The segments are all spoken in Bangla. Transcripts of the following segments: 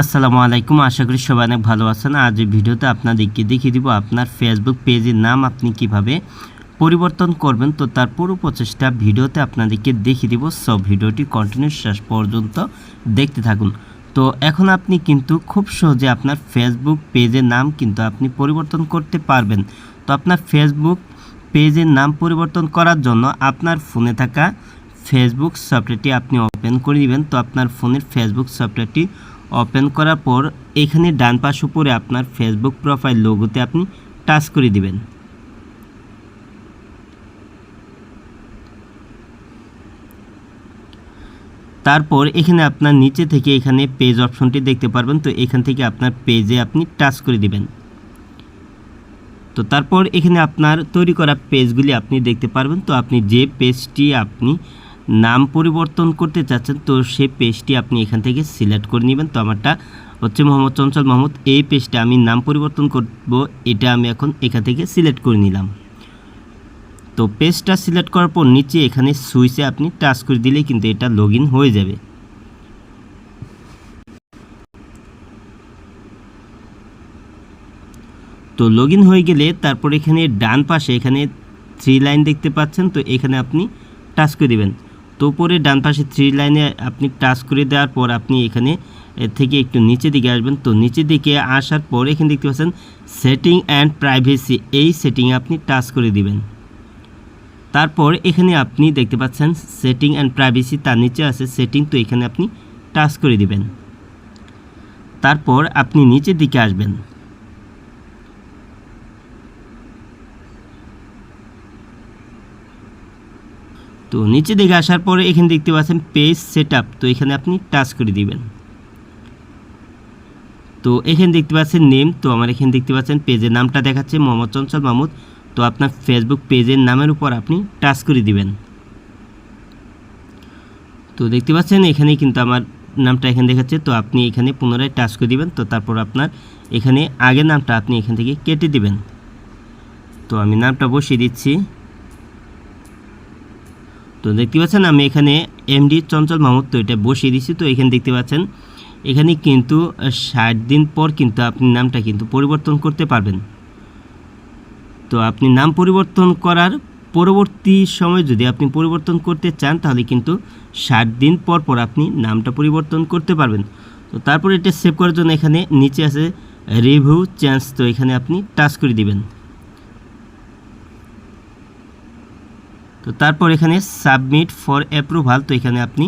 আসসালামু আলাইকুম, আশা করি সবাই অনেক ভালো আছেন। আজ এই ভিডিওতে আপনাদেরকে দেখিয়ে দিব আপনার ফেসবুক পেজের নাম আপনি কীভাবে পরিবর্তন করবেন। তো তার পুরো প্রচেষ্টা ভিডিওতে আপনাদেরকে দেখিয়ে দিব। সব ভিডিওটি কন্টিনিউ শেষ পর্যন্ত দেখতে থাকুন। তো এখন আপনি কিন্তু খুব সহজে আপনার ফেসবুক পেজের নাম কিন্তু আপনি পরিবর্তন করতে পারবেন। তো আপনার ফেসবুক পেজের নাম পরিবর্তন করার জন্য আপনার ফোনে থাকা ফেসবুক সফটওয়্যারটি আপনি ওপেন করে দিবেন। তো আপনার ফোনের ফেসবুক সফটওয়্যারটি ওপেন করার পর এখানে ডান পাশ উপরে আপনার ফেসবুক প্রোফাইল লোগোতে আপনি টাচ করে দিবেন। তারপর এখানে আপনার নিচে থেকে এখানে পেজ অপশনটি দেখতে পারবেন, তো এখান থেকে আপনার পেজে আপনি টাচ করে দিবেন। তো তারপর এখানে আপনার তৈরি করা পেজগুলি আপনি দেখতে পারবেন, তো আপনি যে পেজটি আপনি নাম পরিবর্তন করতে চাচ্ছেন, তো সেই পেজটি আপনি এখান থেকে সিলেক্ট করে নেবেন। তো আমারটা হচ্ছে মোহাম্মদ চঞ্চল মাহমুদ এই পেজটা আমি নাম পরিবর্তন করব, এটা আমি এখন এখান থেকে সিলেক্ট করে নিলাম। তো পেজটা সিলেক্ট করার পর নিচে এখানে সুইচে আপনি টাচ করে দিলেই কিন্তু এটা লগ হয়ে যাবে। তো লগ হয়ে গেলে তারপর এখানে ডান পাশে এখানে থ্রি লাইন দেখতে পাচ্ছেন, তো এখানে আপনি টাচ করে দেবেন। তো উপরে ডান পাশে থ্রি লাইনে আপনি টাচ করে দেওয়ার পর আপনি এখানে থেকে একটু নিচে দিকে আসবেন। তো নিচে দিকে আসার পর এখানে দেখতে পাচ্ছেন সেটিং অ্যান্ড প্রাইভেসি এই সেটিংয়ে আপনি টাচ করে দিবেন। তারপর এখানে আপনি দেখতে পাচ্ছেন সেটিং অ্যান্ড প্রাইভেসি তার নিচে আছে সেটিং তো এখানে আপনি টাচ করে দিবেন। তারপর আপনি নিচের দিকে আসবেন। তো নিচে দিকে আসার পরে এখানে দেখতে পাচ্ছেন পেজ সেট তো এখানে আপনি টাচ করে দিবেন। তো এখানে দেখতে পাচ্ছেন নেম তো আমার এখানে দেখতে পাচ্ছেন পেজের নামটা দেখাচ্ছে মোহাম্মদ চঞ্চল মাহমুদ। তো আপনার ফেসবুক পেজের নামের উপর আপনি টাচ করে দিবেন। তো দেখতে পাচ্ছেন এখানে কিন্তু আমার নামটা এখানে দেখাচ্ছে, তো আপনি এখানে পুনরায় টাচ করে দিবেন, তো তারপর আপনার এখানে আগের নামটা আপনি এখান থেকে কেটে দিবেন। তো আমি নামটা বসিয়ে দিচ্ছি। তো দেখতে পাচ্ছেন আমি এখানে এমডি চঞ্চল মাহমুদ তো এটা বসিয়ে দিচ্ছি তো এখানে দেখতে পাচ্ছেন, এখানে কিন্তু ষাট দিন পর কিন্তু আপনি নামটা কিন্তু পরিবর্তন করতে পারবেন। তো আপনি নাম পরিবর্তন করার পরবর্তী সময় যদি আপনি পরিবর্তন করতে চান, তাহলে কিন্তু ষাট দিন পর পর আপনি নামটা পরিবর্তন করতে পারবেন। তো তারপর এটা সেভ করার জন্য এখানে নিচে আছে রিভিউ চেঞ্জ তো এখানে আপনি টাচ করে দিবেন। তো তারপর এখানে সাবমিট ফর অ্যাপ্রুভাল তো এখানে আপনি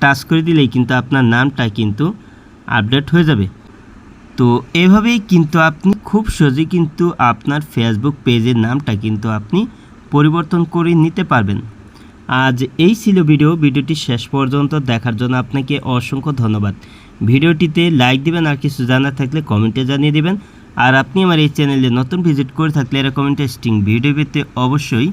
টাচ করে দিলেই কিন্তু আপনার নামটা কিন্তু আপডেট হয়ে যাবে। তো এভাবেই কিন্তু আপনি খুব সহজে কিন্তু আপনার ফেসবুক পেজের নামটা কিন্তু আপনি পরিবর্তন করে নিতে পারবেন। আজ এই ছিল ভিডিও, ভিডিওটি শেষ পর্যন্ত দেখার জন্য আপনাকে অসংখ্য ধন্যবাদ। ভিডিওটিতে লাইক দিবেন, আর কিছু জানা থাকলে কমেন্টে জানিয়ে দেবেন। আর আপনি আমার এই চ্যানেলে নতুন ভিজিট করে থাকলে এরকম ইন্টারেস্টিং ভিডিও পেতে অবশ্যই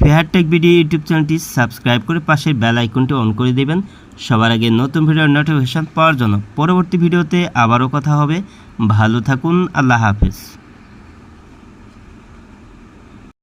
ফেয়ার টেক ভিডিও ইউটিউব চ্যানেলটি সাবস্ক্রাইব করে পাশের বেল আইকনটি অন করে দেবেন। সবার আগে নতুন ভিডিওর নোটিফিকেশান পাওয়ার জন্য পরবর্তী ভিডিওতে আবারও কথা হবে। ভালো থাকুন, আল্লাহ হাফেজ।